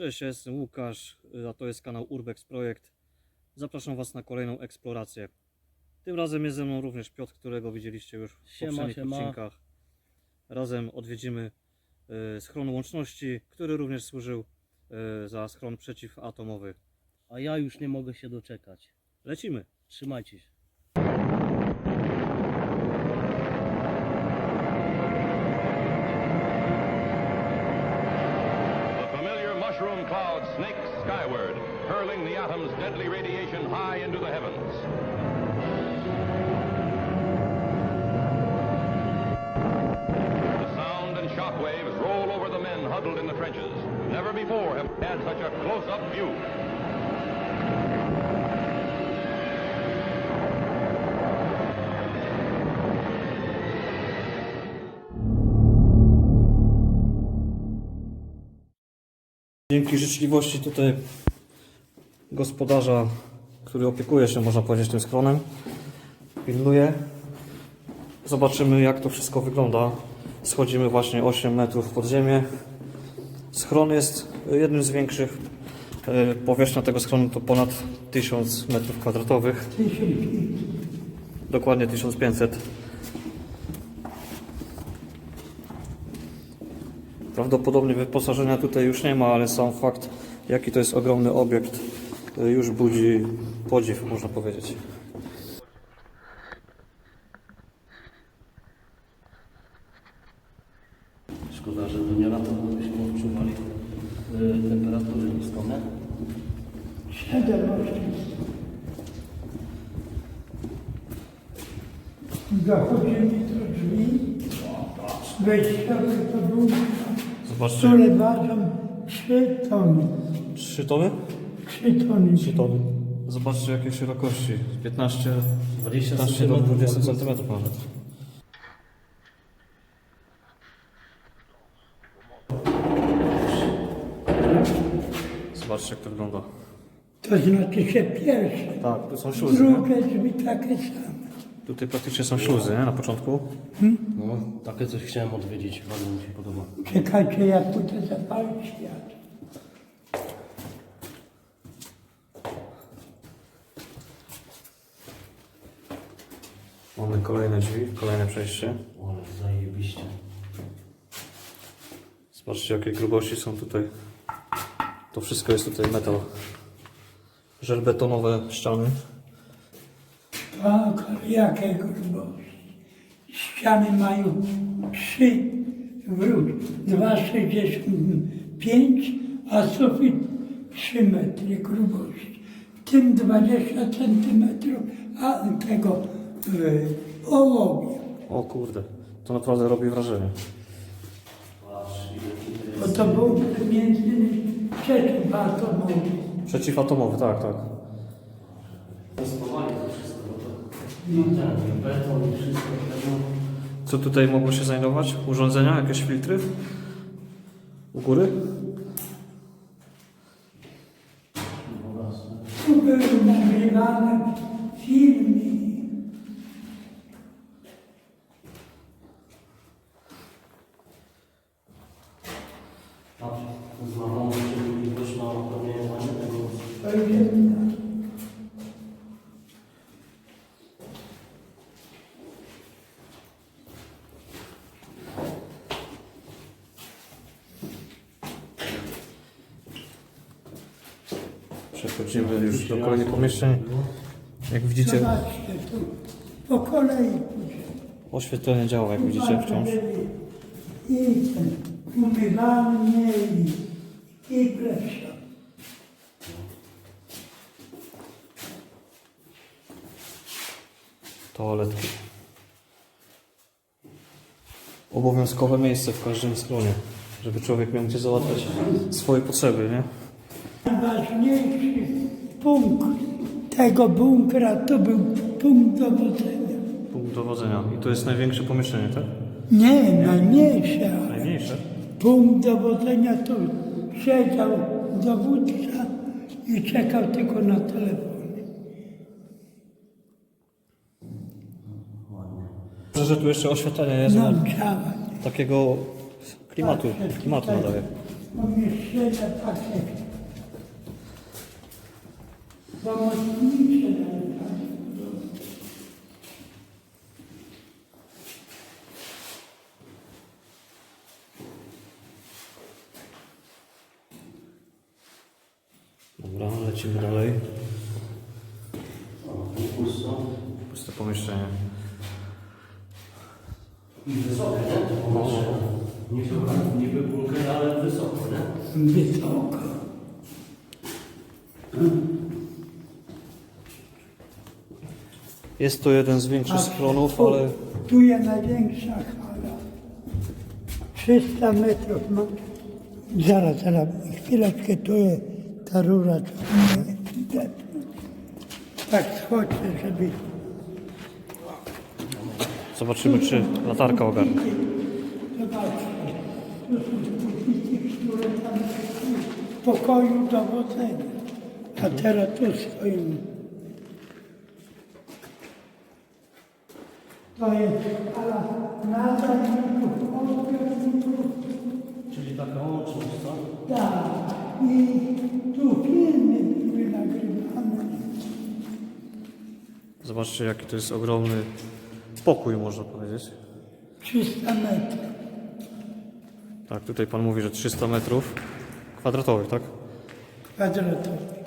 Cześć, jestem Łukasz, a to jest kanał Urbex Projekt. Zapraszam Was na kolejną eksplorację. Tym razem jest ze mną również Piotr, którego widzieliście już w Siema, poprzednich siema. odcinkach. Razem odwiedzimy y, schron łączności, który również służył y, za schron przeciwatomowy. A ja już nie mogę się doczekać. Lecimy! Trzymajcie się. Radiation high into the heavens. The sound and shock waves roll over the men huddled in the trenches. Never before have we had such a close-up view. Dzięki życzliwości tutaj gospodarza, który opiekuje się, można powiedzieć, tym schronem, pilnuje. Zobaczymy, jak to wszystko wygląda. Schodzimy właśnie 8 metrów pod ziemię. Schron jest jednym z większych. E, Powierzchnia tego schronu to ponad 1000 metrów kwadratowych. Dokładnie 1500. Prawdopodobnie wyposażenia tutaj już nie ma, ale sam fakt, jaki to jest ogromny obiekt, już budzi podziw, można powiedzieć. Szkoda, że to nie lato, bo byśmy odczuwali y, temperaturę niską, nie? Zachodzimy do drzwi, wejściowy to był, Zobaczcie, które ważą 3 tony. 3 tony? 3 tony. 3 tony. Zobaczcie jakie szerokości. 15, 20 15 do centymetrów 20 mogą- cm nawet. Zobaczcie jak to wygląda. To znaczy się pierwsze, Tak, tu są śluzy, nie? drugie drzwi takie same. Tutaj praktycznie są śluzy, nie? Na początku. No, takie coś chciałem odwiedzić, bardzo mi się podoba. Czekajcie, ja pójdę zapalić świat. Mamy kolejne drzwi, kolejne przejście. O, ale zajebiście. Zobaczcie jakie grubości są tutaj. To wszystko jest tutaj metal. Żelbetonowe ściany. Tak, ale jakie grubości. Ściany mają 3, wróć, 2,65, a sufit 3 metry grubości. W tym 20 centymetrów, a tego ołowiu. O kurde, to naprawdę robi wrażenie. Bo to był między przeciwatomowy. Przeciwatomowy, tak, tak. Testowali to wszystko, ten, i beton, i wszystko. Co tutaj mogło się znajdować? Urządzenia, jakieś filtry? U góry? No. Tu były nagrywane filmy. Patrz, znalazło się możliwość na promieniowanie tego. To jest Przechodzimy już pomieszczeń. Jak widzicie, Zobaczcie tu, po kolei pójdzie. oświetlenie działa, jak widzicie wciąż. I ten, umywalnie i, i. Toaletki. Obowiązkowe miejsce w każdym schronie, żeby człowiek miał gdzie załatwiać swoje potrzeby, nie? Najważniejszy punkt tego bunkra to był punkt dowodzenia. Punkt dowodzenia. I to jest największe pomieszczenie, tak? Nie, najmniejsze, ale Najmniejsze. punkt dowodzenia to siedział dowódca i czekał tylko na telefon. Dobrze, że tu jeszcze oświetlenie jest, No takiego klimatu, klimatu nadaje. pomieszczenia takie pomocnicze nawet. Dobra, lecimy dalej. O, tu pusto. Puste pomieszczenie. I wysokie, nie? Niby, niby bunker, ale wysoko, nie? Wysoko. Jest to jeden z większych schronów, ale Tu jest największa hala. 300 metrów ma. Zaraz, zaraz, chwileczkę, tu jest ta rura, depnąć. Tak schodzę, żeby... zobaczymy, czy latarka ogarnie. Zobaczcie, tu są płynniki, które tam w pokoju dowodzenia. A teraz tu stoimy. To jest hala nadajników, odbiorników, Czyli taka łączność, co? tak. I tu filmy były nagrywane. Zobaczcie, jaki to jest ogromny pokój, można powiedzieć. 300 metrów. Tak, tutaj pan mówi, że 300 metrów kwadratowych, tak? kwadratowych.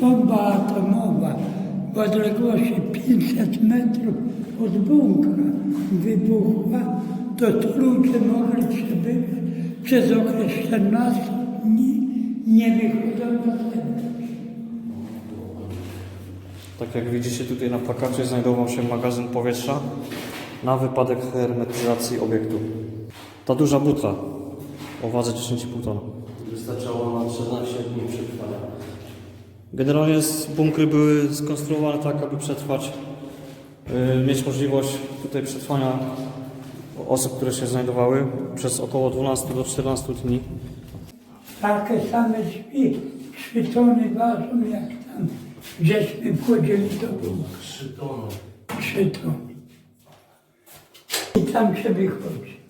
Bomba atomowa w odległości 500 metrów od bunkra wybuchła, to ludzie mogli przebywać przez okres 14 dni nie wychodzą na zewnątrz. Tak jak widzicie tutaj na plakacie znajdował się magazyn powietrza na wypadek hermetyzacji obiektu. Ta duża butla o wadze 10,5 tona. Wystarczało na 13 dni przetrwania. Generalnie bunkry były skonstruowane tak, aby przetrwać, yy, mieć możliwość tutaj przetrwania osób, które się znajdowały przez około 12 do 14 dni. Takie same drzwi, trzy tony ważą jak tam, żeśmy wchodzili do bunkra. 3 tony. trzy tony. I tam się wychodzi.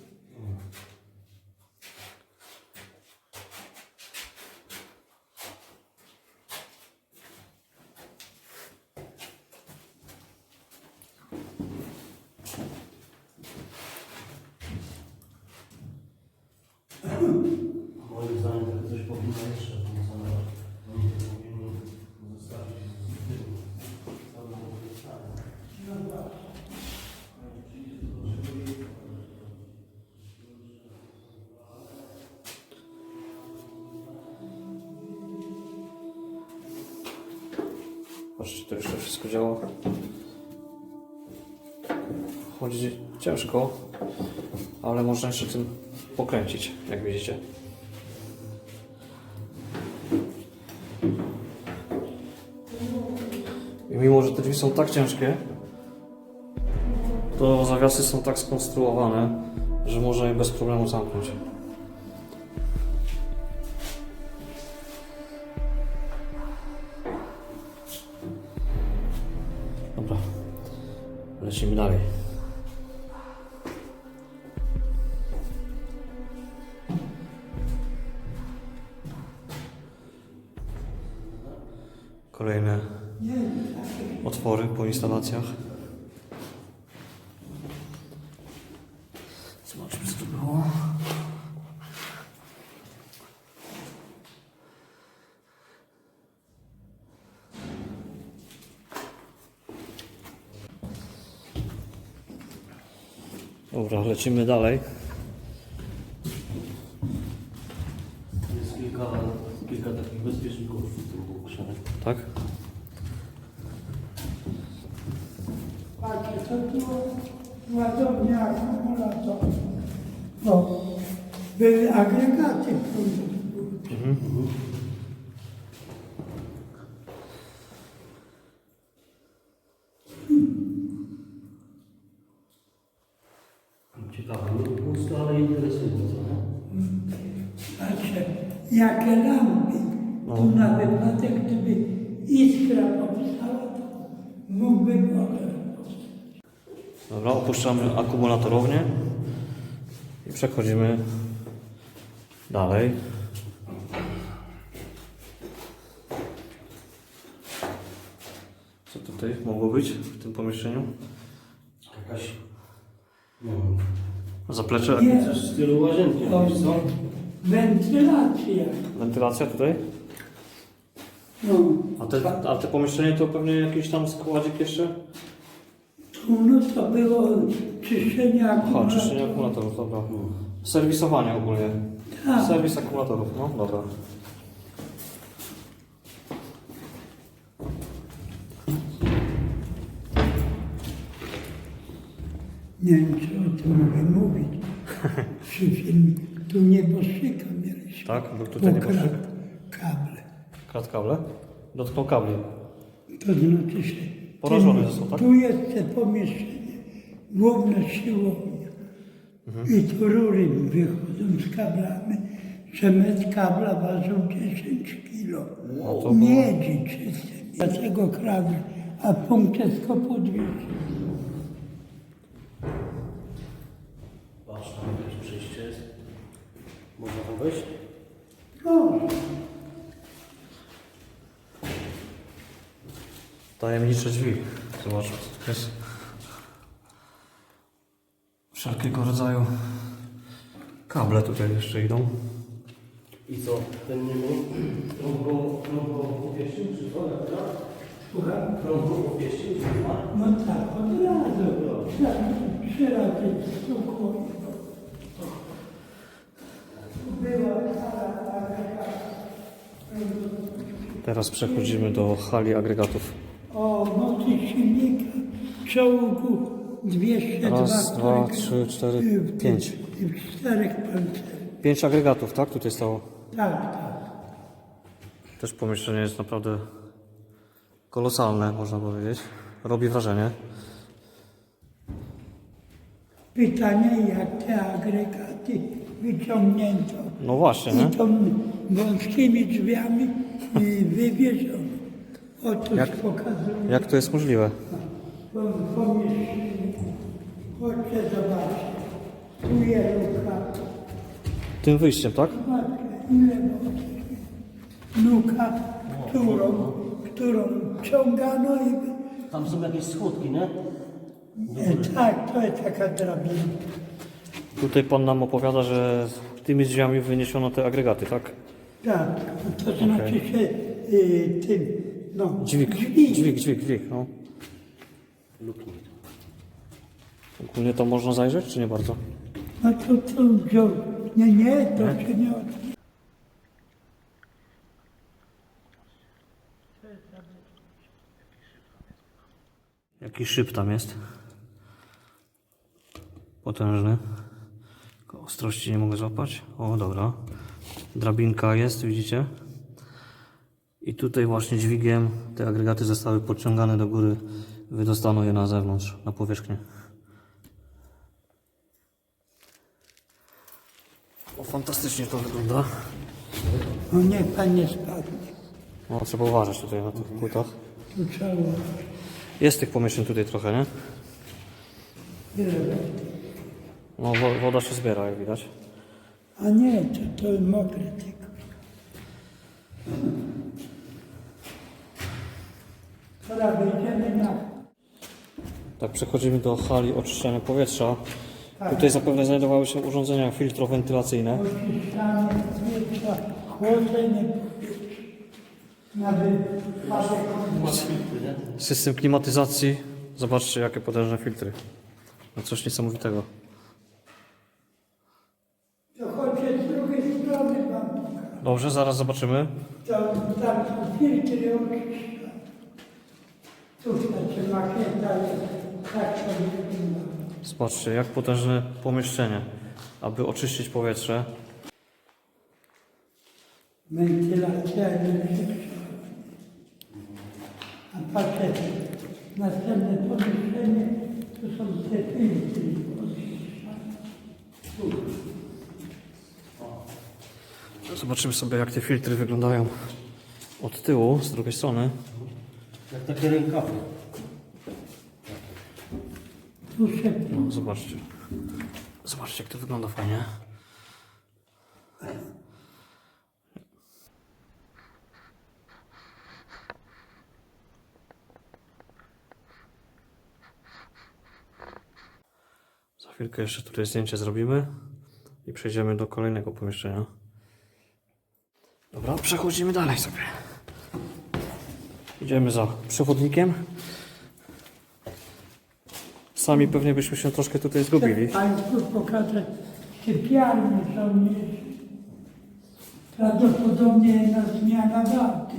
Moim zdaniem to coś powinno jeszcze funkcjonować. Oni to powinni zostawić z tym całym obiektem. Patrzcie, to jeszcze wszystko działa. Chodzi ciężko, ale można jeszcze tym pokręcić, jak widzicie. I mimo, że te drzwi są tak ciężkie, to zawiasy są tak skonstruowane, że można je bez problemu zamknąć. Lecimy dalej. Kolejne otwory po instalacjach. Zobaczmy co to było. Dobra, lecimy dalej. Jest kilka, kilka takich bezpieczników w tym. Tak? Patrzcie, to było ładownia akumulatorów. Bo były agregaty prądu. Ciekawe, nie pusto, ale interesujące. nie? Patrzcie, jakie lampy. Tu na wypadek, gdyby iskra powstała, to mógłby pożar powstać. Dobra, opuszczamy akumulatorownię i przechodzimy dalej. Co tutaj mogło być w tym pomieszczeniu? Jakaś, wiem, Zaplecze, Nie, w stylu łazienki to co? wentylacja. wentylacja tutaj? No, A te, a te pomieszczenie to pewnie jakiś tam składzik jeszcze? tu no to było czyszczenie Aha, akumulatorów. czyszczenie akumulatorów, dobra. Serwisowanie ogólnie. Tak. Serwis akumulatorów, no dobra. Nie wiem, czy o tym mogę mówić. Przy filmie. Tu nieboszczyka mieliśmy. Tak? Był tutaj Ukradł nieboszczyk? Kradł kable? Dotknął kabli. To znaczy się... Porażony tu- został, tak? Tu jest te pomieszczenie. Główna siłownia. I tu rury wychodzą z kablami. Że metr kabla ważył 10 kilo. No to Miedzi czystej. Dlaczego kradli? A punkt jest tylko po 200. Patrz, tam jakieś przejście jest. Można tam wejść? No, Tajemnicze drzwi. Zobaczmy, co to jest. Wszelkiego rodzaju kable tutaj jeszcze idą. I co? Ten nie miał? Prąd go, prąd go popieścił, czy co? Jak teraz? słucham. Prąd go popieścił, czy co? No tak, od razu. Tak, trzy razy. Była. Teraz przechodzimy do hali agregatów. Czołgu 202 Raz, dwa, korek- trzy, cztery, w- pięć. W czterech pancerzach. Pięć agregatów, tak? Tutaj stało. Tak, tak. Też pomieszczenie jest naprawdę kolosalne, można powiedzieć. Robi wrażenie. Pytanie, jak te agregaty wyciągnięto No właśnie, nie? i tą wąskimi drzwiami y, wywieziono. Otóż Jak- pokazuje Jak to jest możliwe? To pomieszczenie. Chodźcie zobaczyć. Tu jest luka. Tym wyjściem, tak? Matka, ile? Luka, którą, którą ciągano i... Tam są jakieś schódki, nie? E, tak, to jest taka drabina. Tutaj pan nam opowiada, że tymi drzwiami wyniesiono te agregaty, tak? Tak, to znaczy się y, tym, no, Dźwig, dźwig, dźwig, dźwig, no. Luknij. Ogólnie to można zajrzeć, czy nie bardzo? No to, to wziął. Nie, nie, to się nie od... Jaki szyb tam jest? potężny. Tylko Ostrości nie mogę złapać. O, dobra. Drabinka jest, widzicie? I tutaj właśnie dźwigiem te agregaty zostały podciągane do góry. Wydostano je na zewnątrz, na powierzchnię. O, fantastycznie to wygląda. No niech pan nie spadnie. No, trzeba uważać tutaj na tych płytach. Tu trzeba Jest tych pomieszczeń tutaj trochę, nie? No, wo- woda się zbiera, jak widać. A nie, to, to mokre tylko. Teraz wejdziemy na... Tak, przechodzimy do hali oczyszczania powietrza. Tutaj zapewne znajdowały się urządzenia filtrowentylacyjne. wypadek System klimatyzacji. Zobaczcie, jakie potężne filtry. No coś niesamowitego. Dobrze, zaraz zobaczymy. Tam są filtry. Jest tak. Zobaczcie, jak potężne pomieszczenie, aby oczyścić powietrze. Wentylacja elektryczna. A patrzę, następne pomieszczenie to są te filtry. Zobaczymy sobie, jak te filtry wyglądają od tyłu, z drugiej strony. Jak takie rękawy. Tu się No, zobaczcie. Zobaczcie, jak to wygląda fajnie. Za chwilkę jeszcze tutaj zdjęcie zrobimy i przejdziemy do kolejnego pomieszczenia. Dobra, przechodzimy dalej sobie. Idziemy za przewodnikiem. Sami pewnie byśmy się troszkę tutaj zgubili. Państwu pokażę sypialnię żołnierzy. Prawdopodobnie jedna zmiana warty.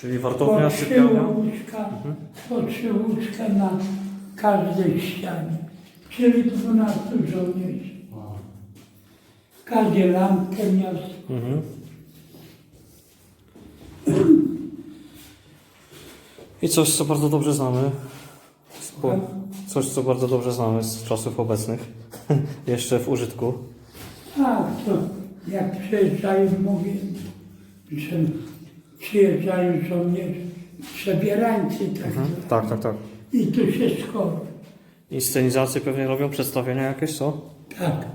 Czyli Po wartownia, trzy sypialnia. łóżka, po trzy łóżka na każdej ścianie. Czyli 12 żołnierzy. Każdy lampkę miał. Mhm. I coś, co bardzo dobrze znamy. Bo coś, co bardzo dobrze znamy z czasów obecnych. Jeszcze w użytku. Tak, to jak przyjeżdżają, mówię, że przyjeżdżają żołnierze, przebierańcy tak Mhm. zwani. Tak, tak, tak. I tu się schowa. Inscenizacje pewnie robią, przedstawienia jakieś, co? Tak.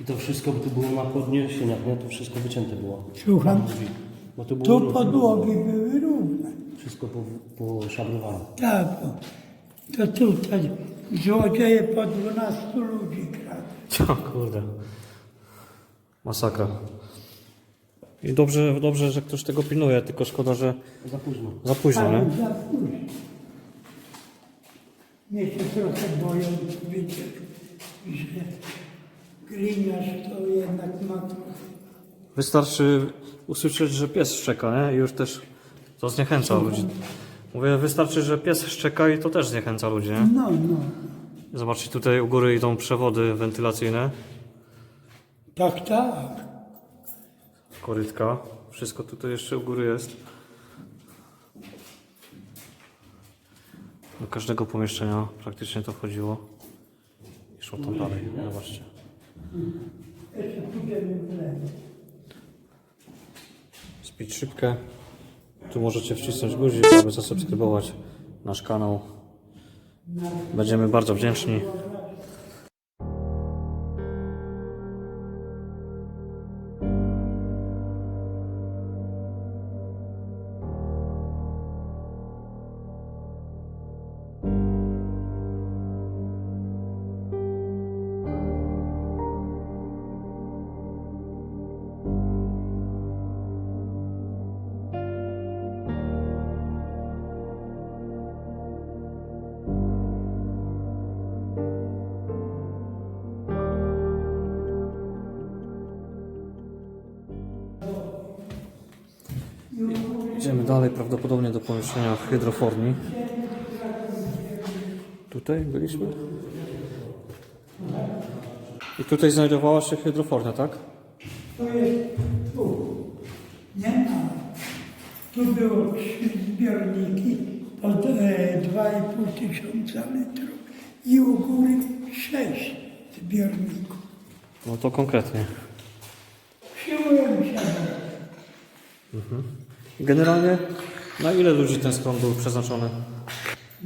I to wszystko tu było na podniesieniach, nie? To wszystko wycięte było. Słucham? Bo to było Tu równo. podłogi były równe. Wszystko po. Tak, bo to tutaj złodzieje po 12 ludzi kradł. O kurde. Masakra. I dobrze, dobrze, że ktoś tego pilnuje, tylko szkoda, że Za późno. za późno, nie? Ale za późno. Mnie się trochę boją, wiecie, że gliniarz to jednak ma trochę. Wystarczy usłyszeć, że pies szczeka, nie? I już też to zniechęca ludzi. Mówię, wystarczy, że pies szczeka i to też zniechęca ludzi, nie? No, no. Zobaczcie, tutaj u góry idą przewody wentylacyjne, Tak, tak. korytka. Wszystko tutaj jeszcze u góry jest. Do każdego pomieszczenia praktycznie to wchodziło. I szło tam dalej, zobaczcie. Jeszcze pójdziemy w lewo. Spić szybkę. Tu możecie wcisnąć guzik, aby zasubskrybować nasz kanał. Będziemy bardzo wdzięczni. Dalej, prawdopodobnie do pomieszczenia hydroformii. Tutaj byliśmy. I tutaj znajdowała się hydrofornia, tak? To jest tu. Nie ma. Tu było trzy zbiorniki po e, 2,5 tysiąca litrów i u góry sześć zbiorników. No to konkretnie. Przyjąłem się Generalnie na ile ludzi ten schron był przeznaczony?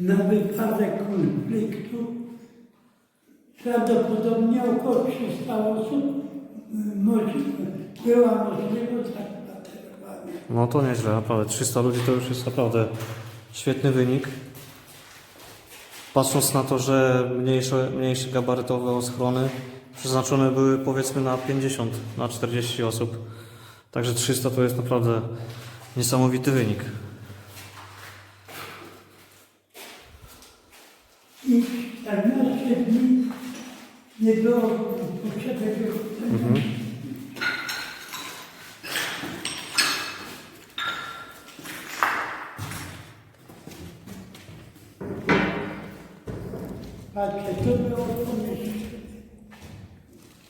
na wypadek konfliktu. Prawdopodobnie około 300 osób y, może, była możliwość zakwaterowania. No to nieźle, naprawdę. 300 ludzi to już jest naprawdę świetny wynik. Patrząc na to, że mniejsze, mniejsze gabarytowe schrony przeznaczone były powiedzmy na 50, na 40 osób. Także 300 to jest naprawdę niesamowity wynik. I 14 dni nie było potrzeby wychodzenia. To było pomieszczenie.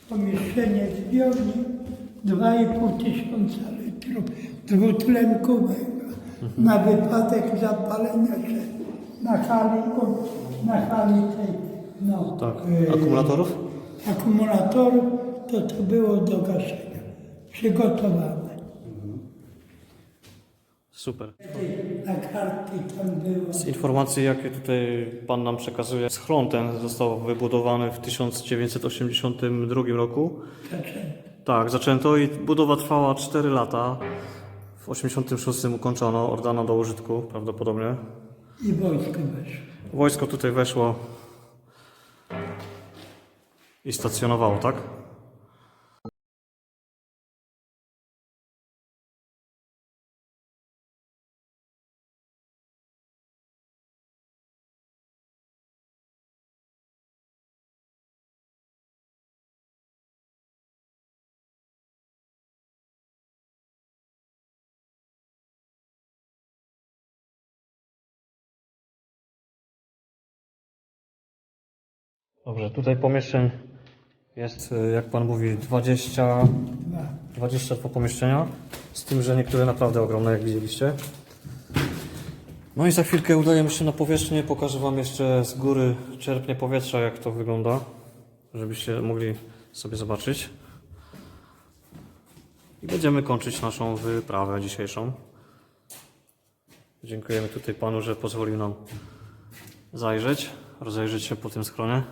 Pomieszczenie zbiornik 2,5 tysiąca litrów dwutlenku węgla na wypadek zapalenia się na hali, na hali tej, no, Tak. e, Akumulatorów? akumulatorów, to to było do gaszenia, przygotowane. Super. Na karty tam było. Z informacji, jakie tutaj Pan nam przekazuje, schron ten został wybudowany w 1982 roku. zaczęte. Tak, zaczęto i budowa trwała 4 lata. W 86 ukończono, oddano do użytku prawdopodobnie. I wojsko weszło. Wojsko tutaj weszło i stacjonowało, tak? Dobrze, tutaj pomieszczeń jest, y, jak Pan mówi, 20, Dwa. 22 pomieszczenia, z tym, że niektóre naprawdę ogromne, jak widzieliście. No i za chwilkę udajemy się na powierzchnię, pokażę Wam jeszcze z góry czerpnie powietrza, jak to wygląda, żebyście mogli sobie zobaczyć. I będziemy kończyć naszą wyprawę dzisiejszą. Dziękujemy tutaj Panu, że pozwolił nam zajrzeć, rozejrzeć się po tym schronie.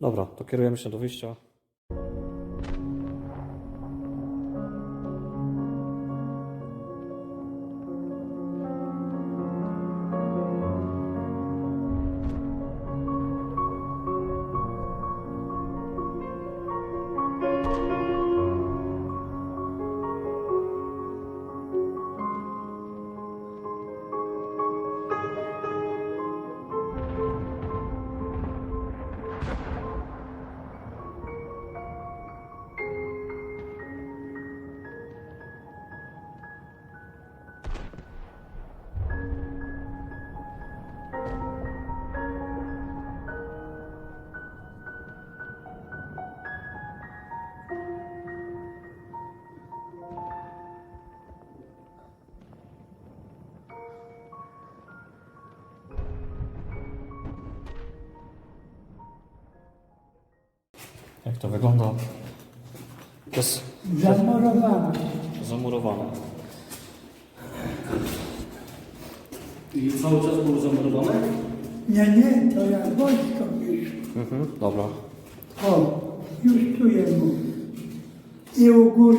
Dobra, to kierujemy się do wyjścia. Jak to wygląda? To jest Zamurowane. zamurowane. I cały czas było zamurowane? Nie, nie, to jak wojsko wyszło. Mhm, dobra. O, już tu je mówię. I u góry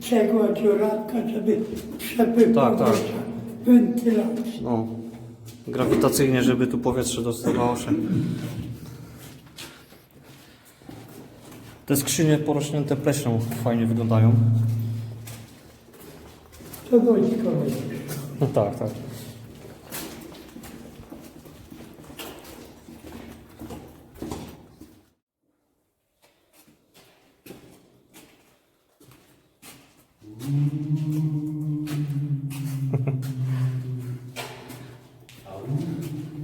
cegła dziuratka, żeby przepływ Tak, tak. wentylacja. No, grawitacyjnie, żeby tu powietrze dostawało się. Te skrzynie porośnięte pleśnią fajnie wyglądają. To wyszło. No tak, tak.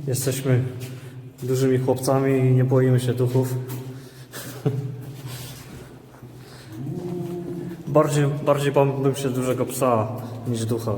Jesteśmy dużymi chłopcami i nie boimy się duchów. Bardziej, bardziej bałbym się dużego psa niż ducha.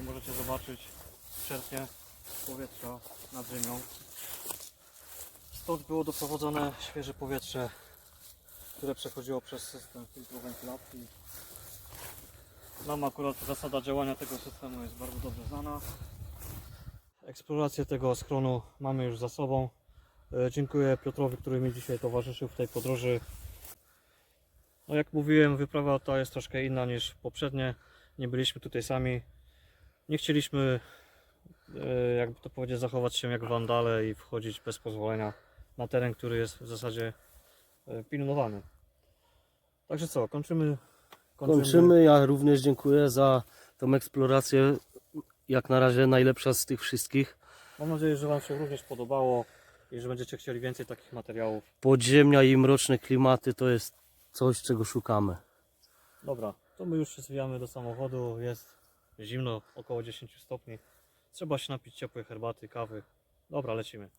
Tutaj możecie zobaczyć czerpnie powietrza nad ziemią. Stąd było doprowadzone świeże powietrze, które przechodziło przez system filtru wentylacji. Nam akurat zasada działania tego systemu jest bardzo dobrze znana. Eksplorację tego schronu mamy już za sobą. E, Dziękuję Piotrowi, który mi dzisiaj towarzyszył w tej podróży. No jak mówiłem, wyprawa ta jest troszkę inna niż poprzednie. Nie byliśmy tutaj sami. Nie chcieliśmy, e, jakby to powiedzieć, zachować się jak wandale i wchodzić bez pozwolenia na teren, który jest w zasadzie e, pilnowany. Także co, kończymy. Kończymy. Ja również dziękuję za tą eksplorację. Jak na razie najlepsza z tych wszystkich. Mam nadzieję, że Wam się również podobało i że będziecie chcieli więcej takich materiałów. Podziemia i mroczne klimaty to jest coś, czego szukamy. Dobra, to my już się zwijamy do samochodu. Jest zimno, około 10 stopni. Trzeba się napić ciepłej herbaty, kawy. Dobra, lecimy.